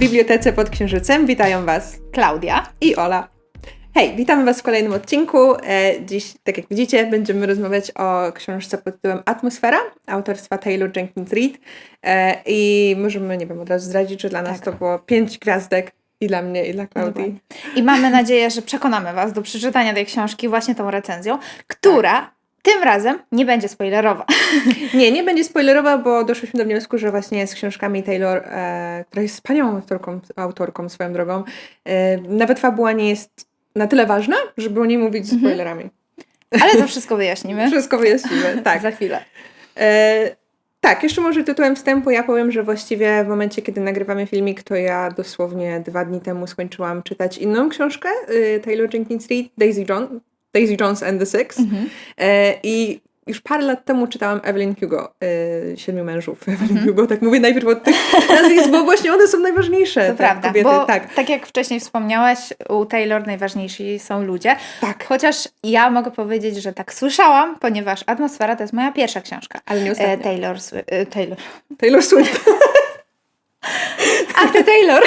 Bibliotece pod Księżycem witają Was Klaudia. i Ola. Hej, witamy Was w kolejnym odcinku. E, Dziś, tak jak widzicie, będziemy rozmawiać o książce pod tytułem Atmosfera autorstwa Taylor Jenkins Reid. E, I możemy, nie wiem, od razu zdradzić, że dla nas Tak. to było pięć gwiazdek i dla mnie, i dla Klaudii. Dokładnie. I mamy nadzieję, że przekonamy Was do przeczytania tej książki właśnie tą recenzją, która tym razem nie będzie spoilerowa. Nie, nie będzie spoilerowa, bo doszliśmy do wniosku, że właśnie z książkami Taylor, e, która jest wspaniałą autorką, autorką swoją drogą, e, nawet fabuła nie jest na tyle ważna, żeby o niej mówić z spoilerami. Ale to wszystko wyjaśnimy Wszystko wyjaśnimy, tak. za chwilę. E, tak, jeszcze może tytułem wstępu ja powiem, że właściwie w momencie, kiedy nagrywamy filmik, to ja dosłownie dwa dni temu skończyłam czytać inną książkę y, Taylor Jenkins Reid, Daisy, John, Daisy Jones and the Six. E, I już parę lat temu czytałam Evelyn Hugo, y, Siedmiu Mężów. Evelyn Hugo, tak mówię najpierw od tych nazwisk, bo właśnie one są najważniejsze. To tak, prawda, kobiety, bo tak. tak. jak wcześniej wspomniałaś, u Taylor najważniejsi są ludzie. Tak. Chociaż ja mogę powiedzieć, że tak słyszałam, ponieważ Atmosfera to jest moja pierwsza książka. Ale nie E. Taylor, e, Taylor. Taylor Swift. Ach, ty Taylor!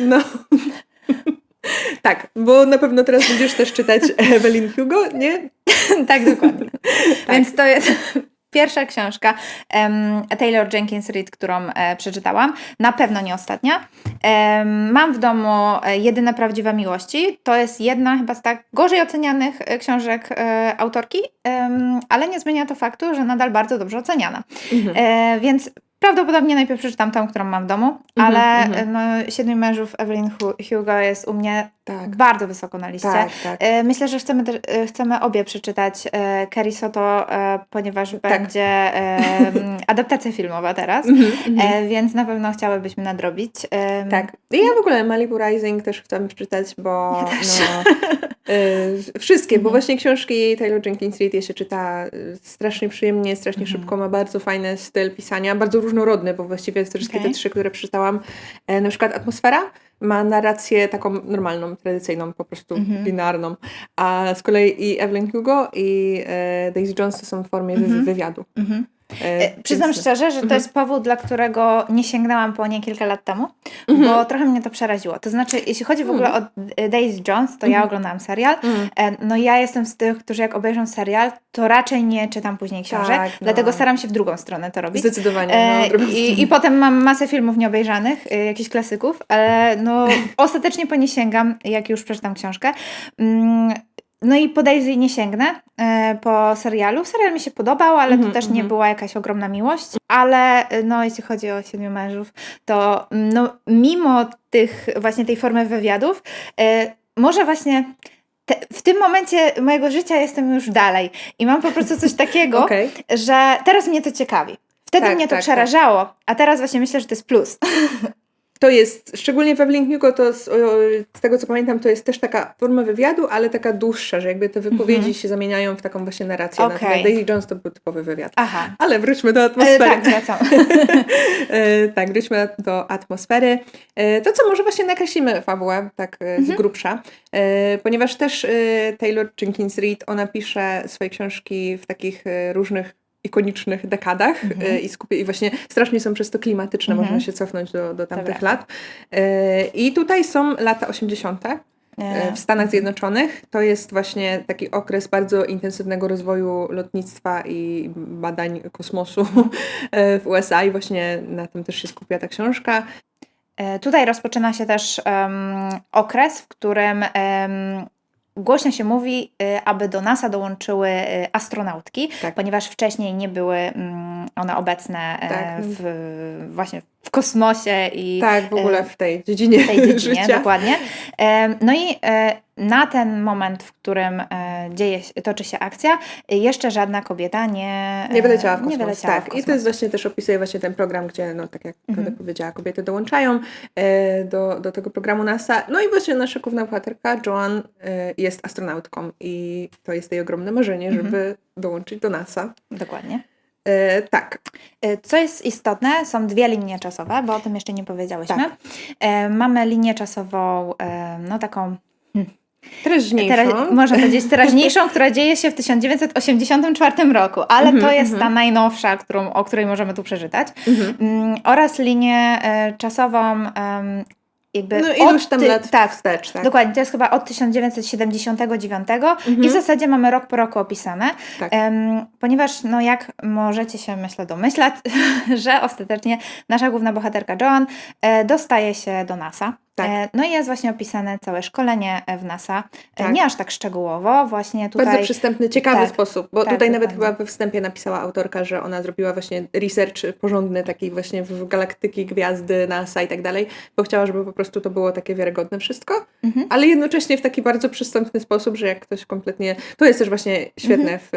No. Tak, bo na pewno teraz będziesz też czytać Evelyn Hugo, nie? tak, dokładnie. Więc to jest pierwsza książka em, Taylor Jenkins Reid, którą e, przeczytałam. Na pewno nie ostatnia. Em, mam w domu e, Jedyne Prawdziwe Miłości. To jest jedna chyba z tak gorzej ocenianych e, książek e, autorki, ale nie zmienia to faktu, że nadal bardzo dobrze oceniana. Mhm. E, więc prawdopodobnie najpierw przeczytam tą, którą mam w domu, Mhm, ale mhm. e, no, Siedmiu Mężów Evelyn Hu- Hugo jest u mnie Tak. bardzo wysoko na liście. Tak, tak. E, Myślę, że chcemy, e, chcemy obie przeczytać e, Carrie Soto, ponieważ będzie e, m, adaptacja filmowa teraz, Mhm, mhm. e, więc na pewno chciałybyśmy nadrobić. Tak. I ja w ogóle Malibu Rising też chcę przeczytać, bo Ja też. no, wszystkie, bo Mhm. właśnie książki Taylor Jenkins Reid je się czyta y, strasznie przyjemnie, strasznie Mhm. szybko, ma bardzo fajny styl pisania, bardzo różnorodny, bo właściwie te wszystkie Okej. te trzy, które przeczytałam, e, na przykład Atmosfera ma narrację taką normalną, tradycyjną, po prostu Mhm. binarną, a z kolei i Evelyn Hugo i e, Daisy Jones to są w formie Mhm. wywiadu. E, E, Przyznam więc- szczerze, że to Mhm. jest powód, dla którego nie sięgnęłam po nie kilka lat temu, Mhm. bo trochę mnie to przeraziło. To znaczy, jeśli chodzi w ogóle o e, Daisy Jones, to ja Mhm. oglądałam serial. Mm. E, No ja jestem z tych, którzy jak obejrzą serial, to raczej nie czytam później książek, Tak, no. dlatego staram się w drugą stronę to robić. Zdecydowanie. E, No, drugą i, I potem mam masę filmów nieobejrzanych, jakichś klasyków, ale no ostatecznie po nie sięgam, jak już przeczytam książkę. Mm, No i po Daisy nie sięgnę e, po serialu. Serial mi się podobał, ale Mhm, to też nie mhm. była jakaś ogromna miłość. Ale e, no, jeśli chodzi o Siedmiu Mężów, to mm, no, mimo tych właśnie tej formy wywiadów, e, może właśnie te, w tym momencie mojego życia jestem już dalej i mam po prostu coś takiego, Okej. że teraz mnie to ciekawi. Wtedy Tak, mnie to tak, przerażało, a teraz właśnie myślę, że to jest plus. To jest, szczególnie w Evelyn Hugo, to z, z tego co pamiętam, to jest też taka forma wywiadu, ale taka dłuższa, że jakby te wypowiedzi Mhm. się zamieniają w taką właśnie narrację. Okej. Natomiast Daisy Jones to był typowy wywiad. Aha. Ale wróćmy do E, atmosfery. tak, wracam. E, tak, wróćmy do atmosfery. E, to co, może właśnie nakreślimy fabułę, tak e, Mhm. z grubsza, e, ponieważ też e, Taylor Jenkins Reid, ona pisze swoje książki w takich e, różnych ikonicznych dekadach Mhm. e, i skupie, i właśnie strasznie są przez to klimatyczne, Mhm. można się cofnąć do, do tamtych Dobra. lat. E, I tutaj są lata 80. e, w Stanach Zjednoczonych. To jest właśnie taki okres bardzo intensywnego rozwoju lotnictwa i badań kosmosu w USA i właśnie na tym też się skupia ta książka. Tutaj rozpoczyna się też em, okres, w którym em, głośno się mówi, e, aby do NASA dołączyły e, astronautki, Tak. ponieważ wcześniej nie były mm, one obecne e, Tak. w, właśnie w kosmosie i Tak, w ogóle e, w tej dziedzinie, w tej dziedzinie, życia. dokładnie. No i e, na ten moment, w którym dzieje, się- toczy się akcja, jeszcze żadna kobieta nie, Nie wyleciała w nie kosmos. wyleciała tak. w I kosmos. to jest właśnie też opisuje właśnie ten program, gdzie, no tak jak Mhm. Powiedziała, kobiety dołączają do, do tego programu NASA. No i właśnie nasza główna bohaterka, Joan, jest astronautką i to jest jej ogromne marzenie, Mhm. żeby dołączyć do NASA. Dokładnie. E, tak, E, Co jest istotne, są dwie linie czasowe, bo o tym jeszcze nie powiedziałyśmy. Tak. E, Mamy linię czasową, no taką hmm, Teraźniejszą. Tera- można powiedzieć teraźniejszą, która dzieje się w 1984 roku, ale Mhm, to jest mhm. ta najnowsza, którą, o której możemy tu przeczytać. Mhm. Mm, oraz linię czasową jakby No iluś tam ty- lat tak, wstecz, tak? Dokładnie, to jest chyba od 1979 i w Mhm. zasadzie mamy rok po roku opisane, Tak. em, ponieważ no jak możecie się myślę domyślać, że ostatecznie nasza główna bohaterka Joan e, dostaje się do NASA. Tak. E, no i jest właśnie opisane całe szkolenie w NASA. E, Tak. Nie aż tak szczegółowo, właśnie tutaj... Bardzo przystępny, ciekawy tak, sposób, bo tutaj nawet dokładnie. chyba we wstępie napisała autorka, że ona zrobiła właśnie research porządny, taki właśnie w galaktyki, gwiazdy, NASA i tak dalej, bo chciała, żeby po prostu to było takie wiarygodne wszystko, Mhm. ale jednocześnie w taki bardzo przystępny sposób, że jak ktoś kompletnie... To jest też właśnie świetne Mhm. w,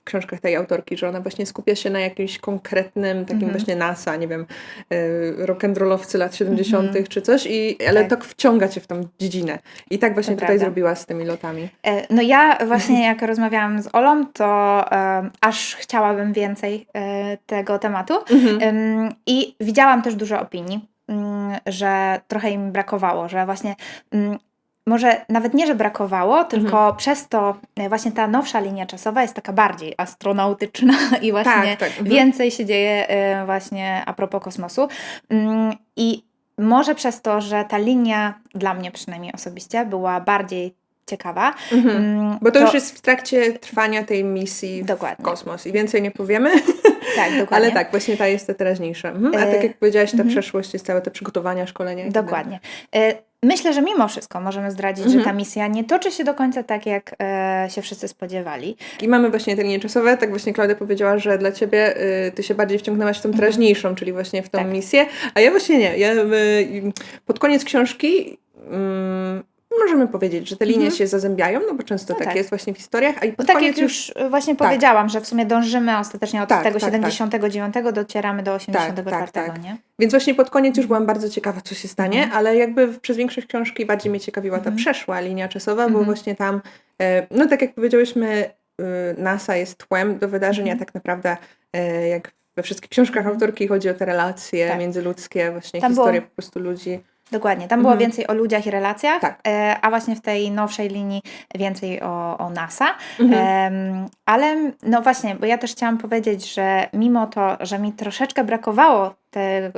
w książkach tej autorki, że ona właśnie skupia się na jakimś konkretnym, takim Mhm. właśnie NASA, nie wiem, e, rock'n'rollowcy lat 70. Mhm. czy coś, i, ale Tak. tak wciąga cię w tą dziedzinę. I tak właśnie To tutaj prawda. zrobiła z tymi lotami. E, No ja właśnie jak rozmawiałam z Olą, to em, aż chciałabym więcej e, tego tematu. Ym, I widziałam też dużo opinii, ym, że trochę im brakowało, że właśnie ym, może nawet nie, że brakowało, tylko Mhm. przez to e, właśnie ta nowsza linia czasowa jest taka bardziej astronautyczna i właśnie Tak, tak. Mhm. więcej się dzieje e, właśnie a propos kosmosu. Ym, I może przez to, że ta linia dla mnie przynajmniej osobiście była bardziej ciekawa. Mhm. ym, Bo to, już jest w trakcie trwania tej misji w Dokładnie. kosmos i więcej nie powiemy, Tak, dokładnie. ale tak, właśnie ta jest ta teraźniejsza. Mhm. A E, tak jak powiedziałaś, ta mhm. przeszłość jest całe te przygotowania, szkolenia i tak. Dokładnie. Myślę, że mimo wszystko możemy zdradzić, Mhm. że ta misja nie toczy się do końca tak, jak e, się wszyscy spodziewali. I mamy właśnie te linie czasowe, tak właśnie Klaudia powiedziała, że dla Ciebie y, Ty się bardziej wciągnęłaś w tą teraźniejszą, czyli właśnie w tą Tak. misję, a ja właśnie nie. Ja y, pod koniec książki mm, możemy powiedzieć, że te linie Mhm. się zazębiają, no bo często No tak, tak. jest właśnie w historiach, a i No tak jak już e, właśnie powiedziałam, że w sumie dążymy ostatecznie od Tak, tego tak, tak. 79 docieramy do 84, tak, tak. nie? Więc właśnie pod koniec już byłam bardzo ciekawa, co się stanie, Mhm. ale jakby przez większość książki bardziej mnie ciekawiła ta Mhm. przeszła linia czasowa, bo Mhm. właśnie tam, e, no tak jak powiedziałyśmy, y, NASA jest tłem do wydarzenia, Mhm. tak naprawdę e, jak we wszystkich książkach Mhm. autorki chodzi o te relacje Tak. międzyludzkie, właśnie Tam historie było- po prostu ludzi. Dokładnie. Tam było Mhm. więcej o ludziach i relacjach, Tak. e, a właśnie w tej nowszej linii więcej o, o NASA. Mhm. Ale no właśnie, bo ja też chciałam powiedzieć, że mimo to, że mi troszeczkę brakowało te,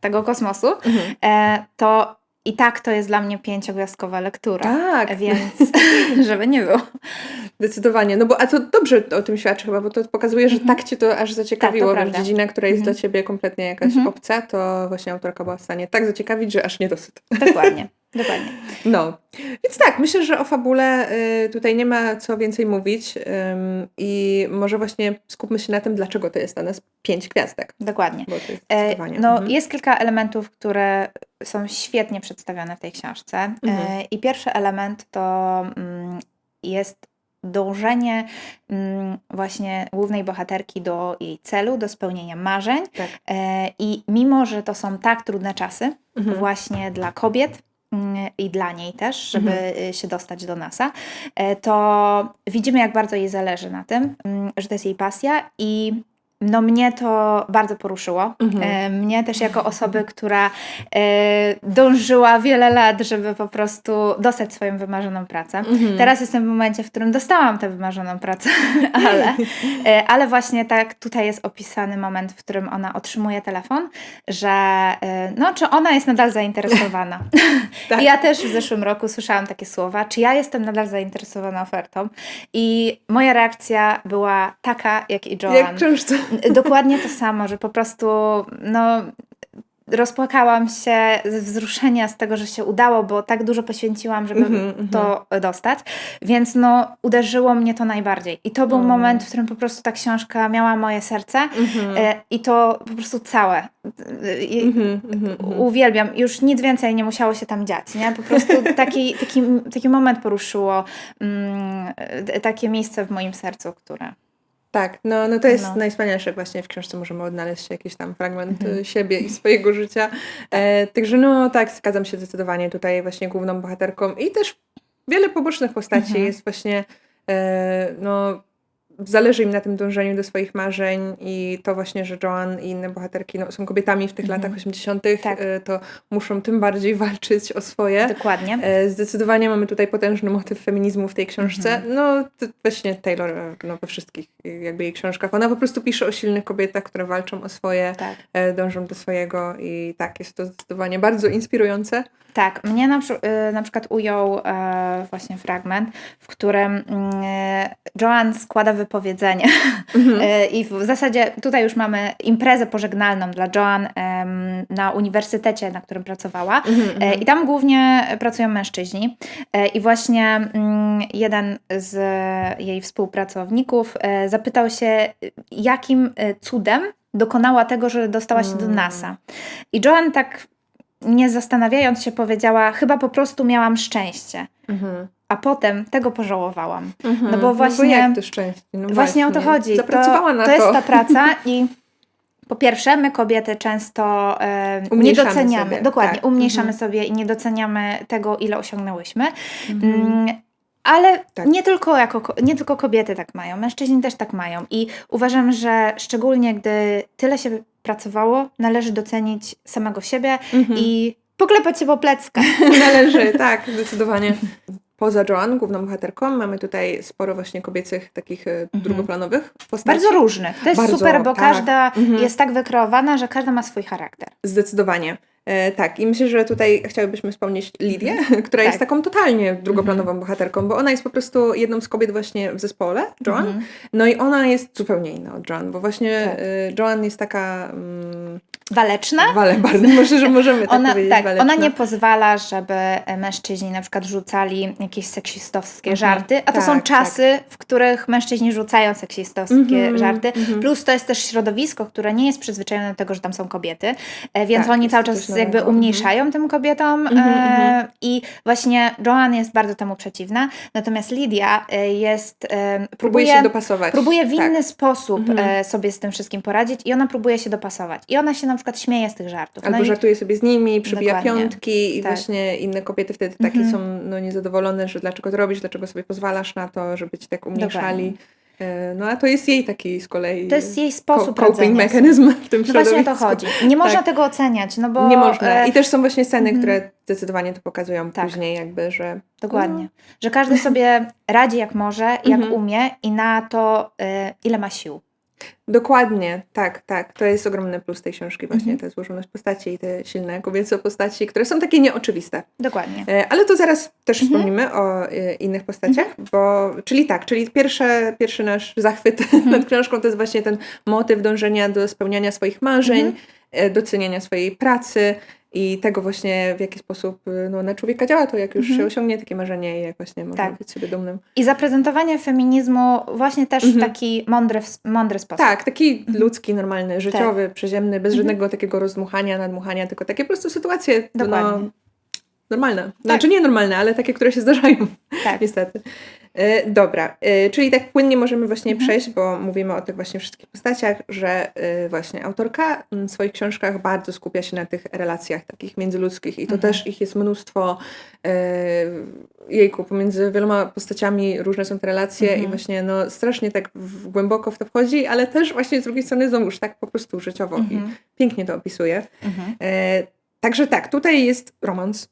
tego kosmosu, Mhm. e, to i tak to jest dla mnie pięciogwiazdkowa lektura. Tak, Więc żeby nie było. zdecydowanie. No bo a to dobrze o tym świadczy chyba, bo to pokazuje, że Mhm. tak Cię to aż zaciekawiło, Tak, to dziedzina, która jest Mhm. dla Ciebie kompletnie jakaś Mhm. obca, to właśnie autorka była w stanie tak zaciekawić, że aż niedosyt. Dokładnie. Dokładnie. No, więc tak, myślę, że o fabule y, tutaj nie ma co więcej mówić ym, i może właśnie skupmy się na tym, dlaczego to jest dla nas pięć gwiazdek, Dokładnie. bo to jest E. No, mhm. jest kilka elementów, które są świetnie przedstawione w tej książce. E, Mhm. I pierwszy element to mm, jest dążenie mm, właśnie głównej bohaterki do jej celu, do spełnienia marzeń. Tak. E, I mimo, że to są tak trudne czasy, Mhm. właśnie dla kobiet mm, i dla niej też, żeby Mhm. y, się dostać do NASA, e, to widzimy, jak bardzo jej zależy na tym, że to jest jej pasja i no mnie to bardzo poruszyło. Mhm. E, Mnie też jako osoby, która e, dążyła wiele lat, żeby po prostu dostać swoją wymarzoną pracę. Mhm. Teraz jestem w momencie, w którym dostałam tę wymarzoną pracę, ale, e, ale właśnie tak tutaj jest opisany moment, w którym ona otrzymuje telefon, że no, czy ona jest nadal zainteresowana. Tak. I ja też w zeszłym roku słyszałam takie słowa, czy ja jestem nadal zainteresowana ofertą. I moja reakcja była taka, jak i Joanne. Jak książce. Dokładnie to samo, że po prostu no, rozpłakałam się ze wzruszenia z tego, że się udało, bo tak dużo poświęciłam, żeby Mhm, mhm. to dostać. Więc no, uderzyło mnie to najbardziej. I to był Mm. moment, w którym po prostu ta książka miała moje serce e, i to po prostu całe. Mhm. Uwielbiam, już nic więcej nie musiało się tam dziać, nie? Po prostu taki, taki, taki moment poruszyło mm, takie miejsce w moim sercu, które... Tak, no, no to jest No. najwspanialsze, właśnie w książce możemy odnaleźć jakiś tam fragment Mhm. y, siebie i swojego życia. E, także no tak, zgadzam się zdecydowanie tutaj właśnie główną bohaterką i też wiele pobocznych postaci Mhm. jest właśnie e, no zależy im na tym dążeniu do swoich marzeń i to właśnie, że Joan i inne bohaterki no, są kobietami w tych Mhm. latach 80., Tak. y, to muszą tym bardziej walczyć o swoje. Dokładnie. E, Zdecydowanie mamy tutaj potężny motyw feminizmu w tej książce. Mhm. No, to właśnie Taylor no, we wszystkich e, jakby jej książkach. Ona po prostu pisze o silnych kobietach, które walczą o swoje, Tak. e, dążą do swojego i tak, jest to zdecydowanie bardzo inspirujące. Tak, mnie na, y, na przykład ujął e, właśnie fragment, w którym mm, Joan składa wypowiedzenie Mhm. E, i w zasadzie tutaj już mamy imprezę pożegnalną dla Joan na uniwersytecie, na którym pracowała Mhm, E, I tam głównie pracują mężczyźni. E, I właśnie mm, jeden z jej współpracowników zapytał się, jakim cudem dokonała tego, że dostała się do Mm. NASA. I Joan tak nie zastanawiając się powiedziała, chyba po prostu miałam szczęście. Mhm. A potem tego pożałowałam. Mhm. No bo właśnie- to szczęście? No Właśnie o to chodzi. Zapracowała to, na to to. jest ta praca i po pierwsze, my kobiety często e, nie doceniamy, sobie, dokładnie, tak. umniejszamy Mhm. sobie i nie doceniamy tego, ile osiągnęłyśmy. Mhm. Mm, ale Tak. nie, tylko jako, ko- nie tylko kobiety tak mają, mężczyźni też tak mają. I uważam, że szczególnie gdy tyle się pracowało, należy docenić samego siebie Mhm. i poklepać się po pleckach. Należy, tak, zdecydowanie. Poza Joan, główną bohaterką, mamy tutaj sporo właśnie kobiecych, takich e, drugoplanowych postaci. Bardzo różnych. To jest Bardzo, super, bo tak. każda Mhm. jest tak wykreowana, że każda ma swój charakter. Zdecydowanie. E, tak, i myślę, że tutaj chciałybyśmy wspomnieć Lidię, która Tak. jest taką totalnie drugoplanową bohaterką, bo ona jest po prostu jedną z kobiet właśnie w zespole, Joan. Mhm. No i ona jest zupełnie inna od Joan, bo właśnie Tak. e, Joan jest taka mm, Waleczna? walebarna, może, że możemy tak Ona, powiedzieć, tak, waleczna. ona nie pozwala, żeby mężczyźni na przykład rzucali jakieś seksistowskie Mhm. żarty, a to są Tak, czasy, w których mężczyźni rzucają seksistowskie Mhm, żarty. mhm. Plus to jest też środowisko, które nie jest przyzwyczajone do tego, że tam są kobiety, e, więc Tak, oni cały czas jakby nowego. umniejszają tym kobietom Mhm, e, mhm. i właśnie Joan jest bardzo temu przeciwna, natomiast Lidia e, jest, e, Próbuje próbuje, się dopasować. próbuje w tak. inny sposób Mhm. e, sobie z tym wszystkim poradzić i ona próbuje się dopasować. I ona się na przykład śmieje z tych żartów. Albo no i, żartuje sobie z nimi, przybija Dokładnie. piątki i Tak. właśnie inne kobiety wtedy takie Mhm. są no, niezadowolone, że dlaczego to robisz, dlaczego sobie pozwalasz na to, żeby ci tak umniejszali. E, No a to jest jej taki z kolei To jest jej sposób coping mechanizm w tym No właśnie o to środowisku. chodzi. Nie można Tak. tego oceniać, no bo... Nie można. e, I też są właśnie sceny, mhm. które zdecydowanie to pokazują Tak. później jakby, że Dokładnie. Że każdy sobie radzi jak może, jak Mhm. umie i na to, e, ile ma sił. Dokładnie, tak, tak. To jest ogromny plus tej książki, właśnie Mhm. ta złożoność postaci i te silne kobiece postaci, które są takie nieoczywiste. Dokładnie. E, Ale to zaraz też Mhm. wspomnimy o e, innych postaciach, bo, czyli tak, czyli pierwsze, pierwszy nasz zachwyt Mhm. nad książką to jest właśnie ten motyw dążenia do spełniania swoich marzeń, Mhm. Doceniania swojej pracy i tego właśnie, w jaki sposób e, no, na człowieka działa to, jak już Mhm. się osiągnie takie marzenie i jak właśnie można Tak. być sobie dumnym. I zaprezentowanie feminizmu właśnie też w Mhm. taki mądry, mądry sposób. Tak, taki Mhm. ludzki, normalny, życiowy, przyziemny, bez Mhm. żadnego takiego rozdmuchania, nadmuchania, tylko takie po prostu sytuacje no, normalne. Znaczy nie normalne, ale takie, które się zdarzają. Tak. Niestety. E, Dobra, e, czyli tak płynnie możemy właśnie Mhm. przejść, bo mówimy o tych właśnie wszystkich postaciach, że e, właśnie autorka w swoich książkach bardzo skupia się na tych relacjach takich międzyludzkich i to Mhm. też ich jest mnóstwo. Jejku, pomiędzy wieloma postaciami różne są te relacje Mhm. i właśnie no strasznie tak w, głęboko w to wchodzi, ale też właśnie z drugiej strony znowuż tak po prostu życiowo i Mhm. pięknie to opisuje. Mhm. Także tak, tutaj jest romans.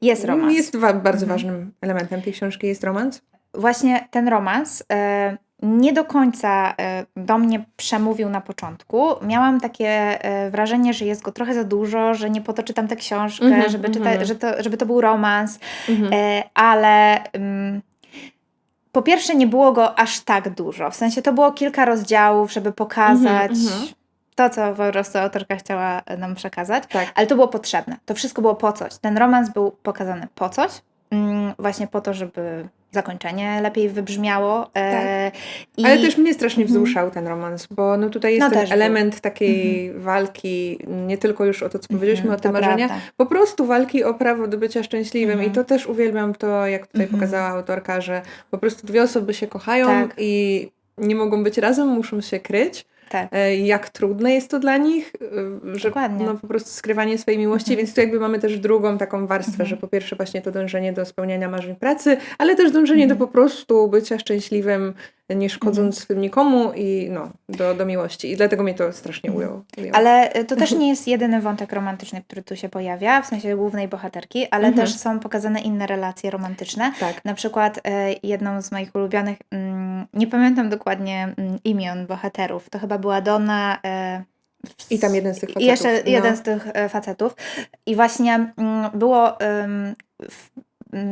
Jest romans. Jest wa- bardzo Mhm. ważnym elementem tej książki, jest romans. Właśnie ten romans e, nie do końca e, do mnie przemówił na początku. Miałam takie e, wrażenie, że jest go trochę za dużo, że nie po to czytam tę książkę, Mhm, żeby, mhm. czyta, że to, żeby to był romans. Mhm. E, ale ym, po pierwsze nie było go aż tak dużo. W sensie to było kilka rozdziałów, żeby pokazać Mhm, mhm. to, co po prostu autorka chciała nam przekazać. Tak. Ale to było potrzebne. To wszystko było po coś. Ten romans był pokazany po coś. ym, właśnie po to, żeby zakończenie lepiej wybrzmiało. E, i, Tak. Ale też mnie strasznie Mhm. wzruszał ten romans, bo no tutaj jest No ten też był. element takiej walki, nie tylko już o to, co powiedzieliśmy Mhm, o tym to marzeniach, prawda. po prostu walki o prawo do bycia szczęśliwym Mhm. i to też uwielbiam to, jak tutaj Mhm. pokazała autorka, że po prostu dwie osoby się kochają Tak. i nie mogą być razem, muszą się kryć. Tak. Jak trudne jest to dla nich, e, że Dokładnie. no, po prostu skrywanie swojej miłości, Mhm. więc tu jakby mamy też drugą taką warstwę, Mhm. że po pierwsze właśnie to dążenie do spełniania marzeń pracy, ale też dążenie do Mhm. po prostu bycia szczęśliwym nie szkodząc Mhm. nikomu i no, do, do miłości. I dlatego mnie to strasznie ujęło. ujęło. Ale y, to też nie jest jedyny wątek romantyczny, który tu się pojawia, w sensie głównej bohaterki, ale Mhm. też są pokazane inne relacje romantyczne. Tak. Na przykład e, jedną z moich ulubionych, mm, nie pamiętam dokładnie mm, imion bohaterów, to chyba była Donna. E, I tam jeden z tych I facetów. jeszcze no. jeden z tych e, facetów. I właśnie mm, było. w,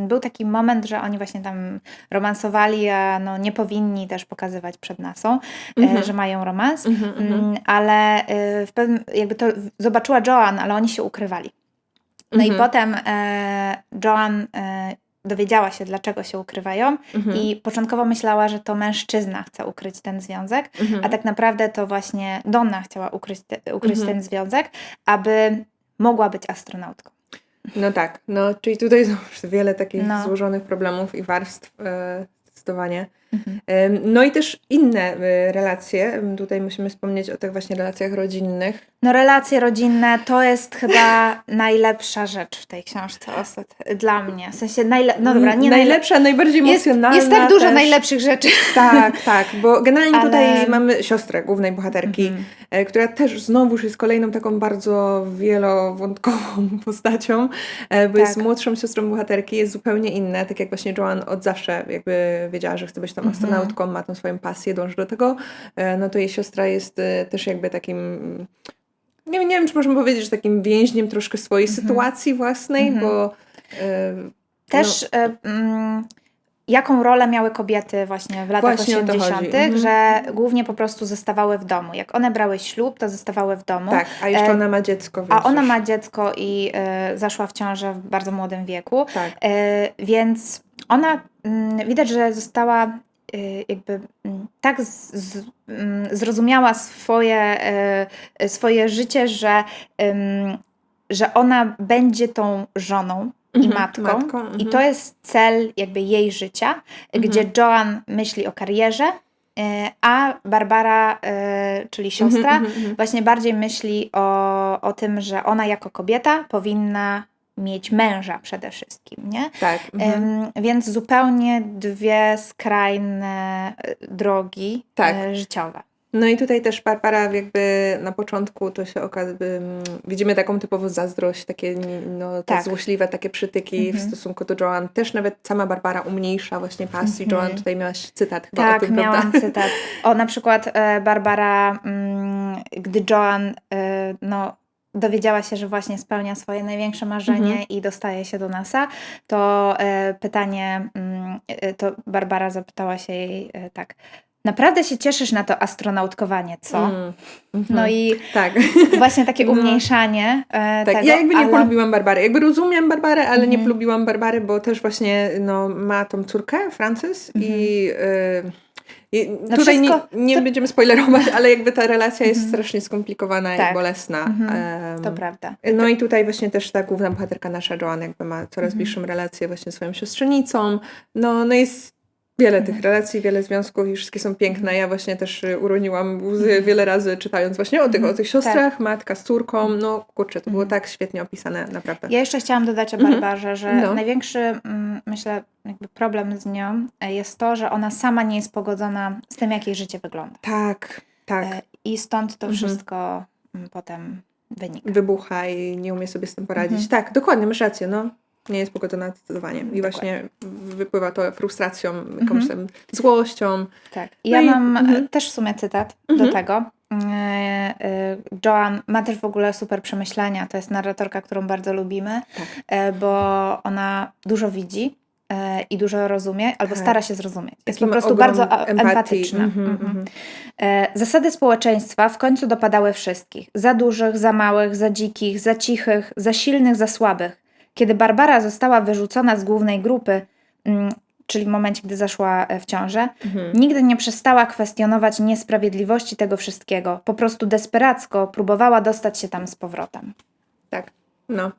był taki moment, że oni właśnie tam romansowali, a no nie powinni też pokazywać przed nasą, e, Mhm. że mają romans. Mhm, mhm. Mm, ale y, w pewnym, jakby to zobaczyła Joan, ale oni się ukrywali. No i Mhm. potem e, Joan e, dowiedziała się, dlaczego się ukrywają Mhm. i początkowo myślała, że to mężczyzna chce ukryć ten związek, Mhm. a tak naprawdę to właśnie Donna chciała ukryć, te, ukryć Mhm. ten związek, aby mogła być astronautką. No tak, no czyli tutaj znowuż wiele takich No. złożonych problemów i warstw e, zdecydowanie. Mhm. No i też inne e, relacje. Tutaj musimy wspomnieć o tych właśnie relacjach rodzinnych. No relacje rodzinne to jest chyba najlepsza rzecz w tej książce ostat... dla mnie. W sensie, najle... no dobra, nie najlepsza. najlepsza, najbardziej Jest, emocjonalna. jest tak dużo też. najlepszych rzeczy. Tak, tak, bo generalnie Ale- tutaj mamy siostrę głównej bohaterki, Mhm. e, która też znowuż jest kolejną taką bardzo wielowątkową postacią, e, bo jest Tak. młodszą siostrą bohaterki, jest zupełnie inna, tak jak właśnie Joan od zawsze jakby wiedziała, że chce być tą Mhm. astronautką, ma tą swoją pasję, dąży do tego, e, no to jej siostra jest e, też jakby takim nie, wiem- nie wiem, czy możemy powiedzieć, że takim więźniem troszkę swojej sytuacji własnej, Mhm. bo e, Też e, mm, jaką rolę miały kobiety właśnie w latach Właśnie o to chodzi. 80., Mhm. że głównie po prostu zostawały w domu. Jak one brały ślub, to zostawały w domu. no, tak, a jeszcze ona ma dziecko, A ona już- ma dziecko i e, zaszła w ciążę w bardzo młodym wieku. tak. Więc ona mm, widać, że została jakby mm, tak z, z, mm, zrozumiała swoje, e, swoje życie, że, że ona będzie tą żoną i Mhm, matką. matką, I mhm. to jest cel jakby jej życia, gdzie Joan myśli o karierze, e, a Barbara, czyli siostra, Mhm, mhm, mhm. właśnie bardziej myśli o, o tym, że ona jako kobieta powinna mieć męża przede wszystkim, nie? Tak. mhm. Więc zupełnie dwie skrajne e, drogi Tak. e, życiowe. No i tutaj też Barbara jakby na początku to się okazuje, widzimy taką typową zazdrość, takie no, Tak. złośliwe takie przytyki w Mhm. stosunku do Joan. Też nawet sama Barbara umniejsza właśnie pasji Mhm. Joan. Tutaj miałaś cytat chyba Tak, o tym, miałam prawda? cytat. O, na przykład e, Barbara, mm, gdy Joan no, dowiedziała się, że właśnie spełnia swoje największe marzenie Mhm. i dostaje się do NASA, to e, pytanie, mm, e, to Barbara zapytała się jej e, tak, naprawdę się cieszysz na to astronautkowanie, co? Mm, mhm. No i Tak. właśnie takie No. umniejszanie e, Tak, tego, ja jakby nie ale... polubiłam Barbary. Jakby rozumiem Barbarę, ale nie Mhm. polubiłam Barbary, bo też właśnie no, ma tą córkę, Frances i y, i No tutaj nie, wszystko- nie to- będziemy spoilerować, ale jakby ta relacja jest Mhm. strasznie skomplikowana Tak. i bolesna. Mhm. To prawda. No i tutaj właśnie też ta główna bohaterka nasza Joan jakby ma coraz Mhm. bliższą relację właśnie z swoją siostrzenicą. No, no jest wiele Mhm. tych relacji, wiele związków i wszystkie są piękne. Ja właśnie też y, uroniłam łzy wiele razy czytając właśnie o tych, Mhm. o tych siostrach, matka z córką. No kurczę, to było Mhm. tak świetnie opisane, naprawdę. Ja jeszcze chciałam dodać o Mhm. Barbarze, że No. największy, mm, myślę, jakby problem z nią e, jest to, że ona sama nie jest pogodzona z tym, jak jej życie wygląda. Tak, tak. E, I stąd to Mhm. wszystko mm, potem wynika. Wybucha i nie umie sobie z tym poradzić. Mhm. Tak, dokładnie, masz rację, no. Nie jest pogodzona zdecydowanie. I Dokładnie. właśnie wypływa to frustracją, jakąś Mhm. tam złością. Tak. I No ja i- mam e, mhm. też w sumie cytat Mhm. do tego. E, e, Joan ma też w ogóle super przemyślenia. To jest narratorka, którą bardzo lubimy, Tak. bo ona dużo widzi i dużo rozumie, albo Tak. stara się zrozumieć. Jest Taki po prostu bardzo empatii. empatyczna. Mhm, Mhm. mhm. E, Zasady społeczeństwa w końcu dopadały wszystkich. Za dużych, za małych, za dzikich, za cichych, za silnych, za słabych. Kiedy Barbara została wyrzucona z głównej grupy, mm, czyli w momencie, gdy zaszła e, w ciążę, Mhm. nigdy nie przestała kwestionować niesprawiedliwości tego wszystkiego. Po prostu desperacko próbowała dostać się tam z powrotem. Tak, no.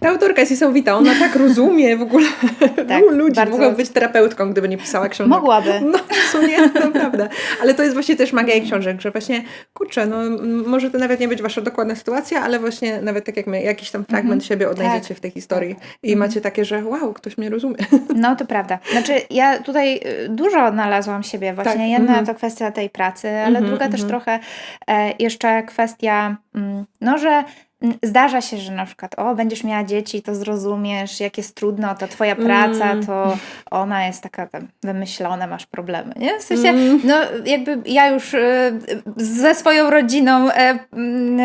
Ta autorka jest niesamowita, ona tak rozumie w ogóle Tak, ludzi. bardzo- Mogłaby być terapeutką, gdyby nie pisała książek. Mogłaby. No, w sumie, to prawda. Ale to jest właśnie też magia jej książek, że właśnie, kurczę, no może to nawet nie być wasza dokładna sytuacja, ale właśnie nawet tak jak my, jakiś tam fragment siebie odnajdziecie Tak. w tej historii i macie takie, że wow, ktoś mnie rozumie. No to prawda. Znaczy ja tutaj y, dużo odnalazłam siebie. Właśnie Tak, jedna mhm. to kwestia tej pracy, ale Mhm, druga też mhm. trochę e, jeszcze kwestia, mm, no że zdarza się, że na przykład o, będziesz miała dzieci, to zrozumiesz, jak jest trudno, to twoja praca, Mm. to ona jest taka tam wymyślona, masz problemy, nie? W sensie, Mm. no jakby ja już e, ze swoją rodziną e,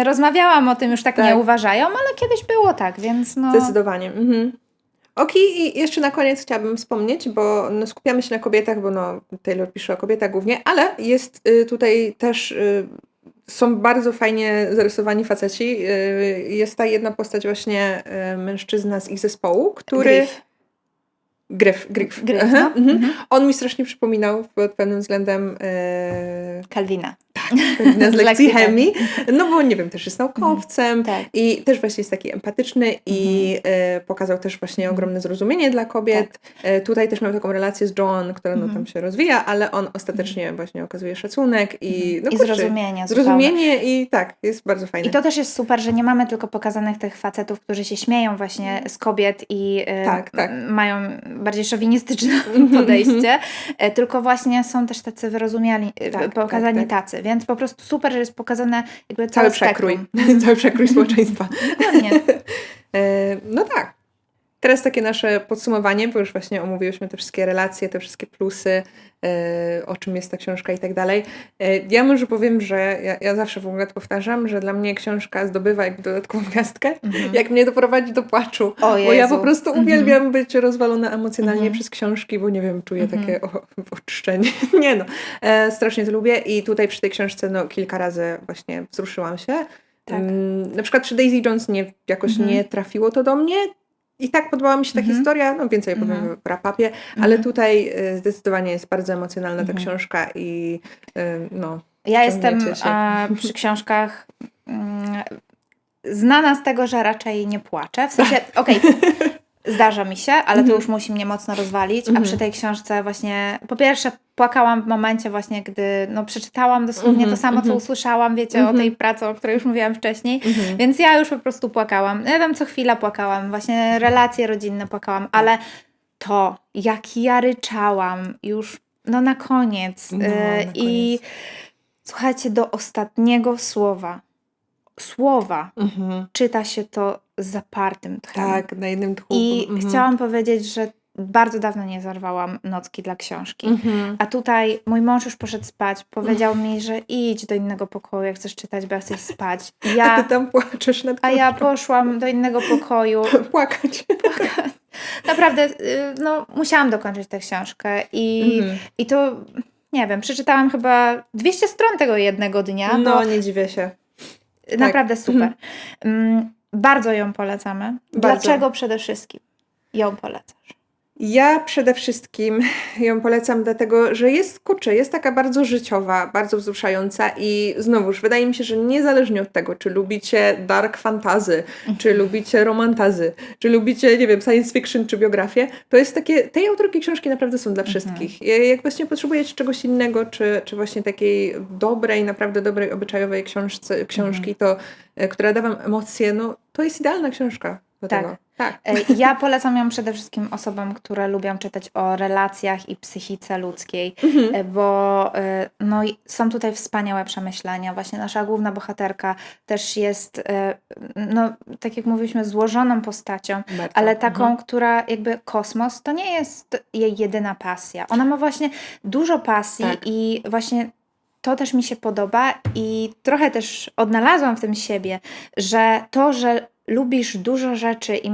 rozmawiałam o tym, już tak, Tak. nie uważają, ale kiedyś było tak, więc no... Zdecydowanie. Mhm. Okej, i jeszcze na koniec chciałabym wspomnieć, bo no, skupiamy się na kobietach, bo no, Taylor pisze o kobietach głównie, ale jest y, tutaj też. Y, są bardzo fajnie zarysowani faceci. Y, Jest ta jedna postać właśnie y, mężczyzna z ich zespołu, który... Gryf. Gryf, Gryf. Gryf, no. mhm. Mhm. On mi strasznie przypominał pod pewnym względem Kalwina. Pewne z lekcji chemii, no bo nie wiem, też jest naukowcem Tak. i też właśnie jest taki empatyczny i e, pokazał też właśnie ogromne zrozumienie dla kobiet. E, tutaj też miał taką relację z Joan, która no, tam się rozwija, ale on ostatecznie właśnie okazuje szacunek i, no, I kurczę, zrozumienie. zupełne. Zrozumienie i tak, jest bardzo fajne. I to też jest super, że nie mamy tylko pokazanych tych facetów, którzy się śmieją właśnie z kobiet i y, Tak, tak. mają bardziej szowinistyczne podejście, e, tylko właśnie są też tacy wyrozumiali, Tak, pokazani tak, tak. tacy, więc po prostu super, że jest pokazane jakby Cały całe przekrój, cały przekrój społeczeństwa. Dokładnie. E, No tak. Teraz takie nasze podsumowanie, bo już właśnie omówiłyśmy te wszystkie relacje, te wszystkie plusy, e, o czym jest ta książka i tak dalej. E, Ja może powiem, że ja, ja zawsze w ogóle to powtarzam, że dla mnie książka zdobywa jakby dodatkową gwiazdkę, jak mnie doprowadzi do płaczu. Mhm. O Bo ja po prostu Mhm. uwielbiam być rozwalona emocjonalnie Mhm. przez książki, bo nie wiem, czuję Mhm. takie o, oczyszczenie. nie no, e, strasznie to lubię i tutaj przy tej książce no, kilka razy właśnie wzruszyłam się. Tak. Mm, na przykład przy Daisy Jones nie, jakoś Mhm. nie trafiło to do mnie. I tak podobała mi się ta Mhm. historia, no więcej Mhm. w rapapie, ale Mhm. tutaj y, zdecydowanie jest bardzo emocjonalna ta Mhm. książka i y, no, Ja jestem a, przy książkach mm, znana z tego, że raczej nie płaczę. W sensie, okej, zdarza mi się, ale to Mhm. już musi mnie mocno rozwalić. A Mhm. przy tej książce właśnie, po pierwsze płakałam w momencie właśnie, gdy no, przeczytałam dosłownie Mhm, to samo, co mhm. usłyszałam, wiecie, o Mhm. tej pracy, o której już mówiłam wcześniej. mhm. Więc ja już po prostu płakałam. Ja wiem, co chwila płakałam, właśnie relacje rodzinne płakałam, ale to, jak ja ryczałam już, no na koniec. No, y, na I słuchajcie, do ostatniego słowa, słowa, Mhm. czyta się to z zapartym tchem. tak, na jednym tchu. I mhm. chciałam powiedzieć, że bardzo dawno nie zarwałam nocki dla książki. Mhm. A tutaj mój mąż już poszedł spać, powiedział mi, że idź do innego pokoju, jak chcesz czytać, bo ja chcę spać. A Ja, ty tam płaczesz nad a ja poszłam do innego pokoju. Płakać. Naprawdę, y, no, musiałam dokończyć tę książkę i, Mhm. i to, nie wiem, przeczytałam chyba 200 stron tego jednego dnia, No, nie dziwię się. Naprawdę super. Mm, Bardzo ją polecamy. Bardzo. Dlaczego przede wszystkim ją polecasz? Ja przede wszystkim ją polecam dlatego, że jest, kurczę, jest taka bardzo życiowa, bardzo wzruszająca i znowuż, wydaje mi się, że niezależnie od tego, czy lubicie dark fantasy, czy lubicie romantazy, czy lubicie, nie wiem, science fiction, czy biografię, to jest takie, tej autorki książki naprawdę są dla wszystkich. I Jak właśnie potrzebujecie czegoś innego, czy, czy właśnie takiej dobrej, naprawdę dobrej, obyczajowej książce, książki, to, e, która da wam emocje, no to jest idealna książka do Tak. tego. Tak. E, Ja polecam ją przede wszystkim osobom, które lubią czytać o relacjach i psychice ludzkiej, Mhm. e, bo e, no, są tutaj wspaniałe przemyślenia. Właśnie nasza główna bohaterka też jest, no, tak jak mówiliśmy, złożoną postacią, Bardzo. ale taką, Mhm. która jakby kosmos to nie jest jej jedyna pasja. Ona ma właśnie dużo pasji Tak. i właśnie to też mi się podoba i trochę też odnalazłam w tym siebie, że to, że lubisz dużo rzeczy i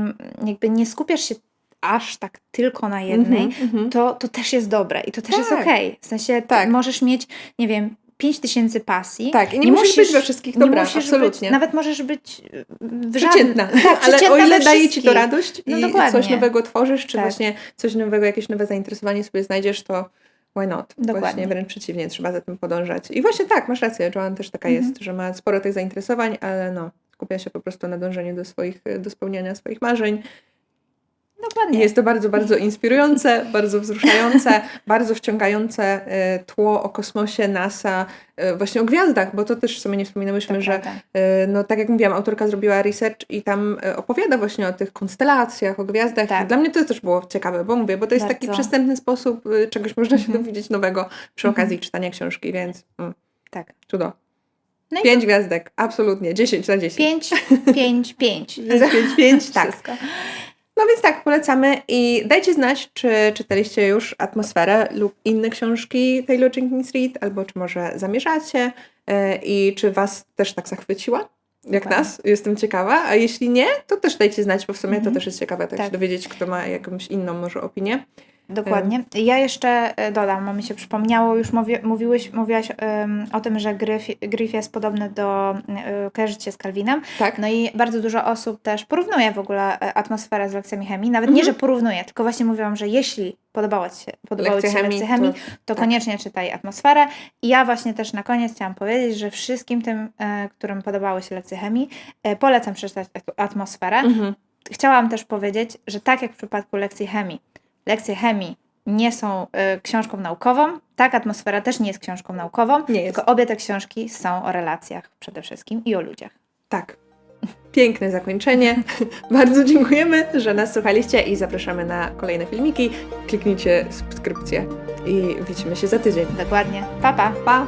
jakby nie skupiasz się aż tak tylko na jednej, Mhm, mhm. to, to też jest dobre i to też jest Tak. okej. W sensie Tak. możesz mieć, nie wiem, pięć tysięcy pasji. Tak, i nie, musisz, być we wszystkich nie dobra, absolutnie. Być, nawet możesz być y, w przeciętna. Tak, Ale o przeciętna ile daje ci to radość No i dokładnie. coś nowego tworzysz, czy Tak. właśnie coś nowego, jakieś nowe zainteresowanie sobie znajdziesz, to why not? Dokładnie. Właśnie wręcz przeciwnie, trzeba za tym podążać. I właśnie tak, masz rację, Joanne też taka Mhm. jest, że ma sporo tych zainteresowań, ale no, skupia się po prostu na dążeniu do swoich, do spełniania swoich marzeń. Dokładnie. Jest to bardzo, bardzo inspirujące, bardzo wzruszające, bardzo wciągające e, tło o kosmosie, NASA, e, właśnie o gwiazdach, bo to też sobie nie wspominałyśmy, To że prawda. e, no tak jak mówiłam, autorka zrobiła research i tam opowiada właśnie o tych konstelacjach, o gwiazdach. Tak. Dla mnie to też było ciekawe, bo mówię, bo to jest taki Bardzo. przystępny sposób, czegoś można się Mhm. dowiedzieć nowego przy Mhm. okazji czytania książki, więc mm, Tak. cudo. No i Pięć gwiazdek, absolutnie, 10 na 10. Pięć, pięć, pięć. Pięć, pięć, pięć, tak. Wszystko. No więc tak, polecamy i dajcie znać, czy czytaliście już Atmosferę lub inne książki Taylor Jenkins Reid, albo czy może zamierzacie e, i czy Was też tak zachwyciła, jak nas. Jestem ciekawa, a jeśli nie, to też dajcie znać, bo w sumie Mhm. to też jest ciekawe, tak, Tak. się dowiedzieć, kto ma jakąś inną może opinię. Dokładnie. Ja jeszcze e, dodam, bo mi się przypomniało, już mówi, mówiłeś, mówiłaś em, o tym, że Griff, Griff jest podobny do y, kojarzyć się z Calvinem. Tak? No i bardzo dużo osób też porównuje w ogóle e, atmosferę z lekcjami chemii. Nawet nie, Mhm. że porównuje, tylko właśnie mówiłam, że jeśli podobała Ci się, podobały Lekcje Ci się chemii, lekcje chemii, to- to, tak. koniecznie czytaj atmosferę. I ja właśnie też na koniec chciałam powiedzieć, że wszystkim tym, którym podobały się lekcje chemii, polecam przeczytać at- atmosferę. Mhm. Chciałam też powiedzieć, że tak jak w przypadku lekcji chemii, lekcje chemii nie są y, książką naukową, tak atmosfera też nie jest książką naukową, Nie jest. tylko obie te książki są o relacjach przede wszystkim i o ludziach. Tak. Piękne zakończenie. Bardzo dziękujemy, że nas słuchaliście i zapraszamy na kolejne filmiki. Kliknijcie subskrypcję i widzimy się za tydzień. Dokładnie. Pa, pa! Pa!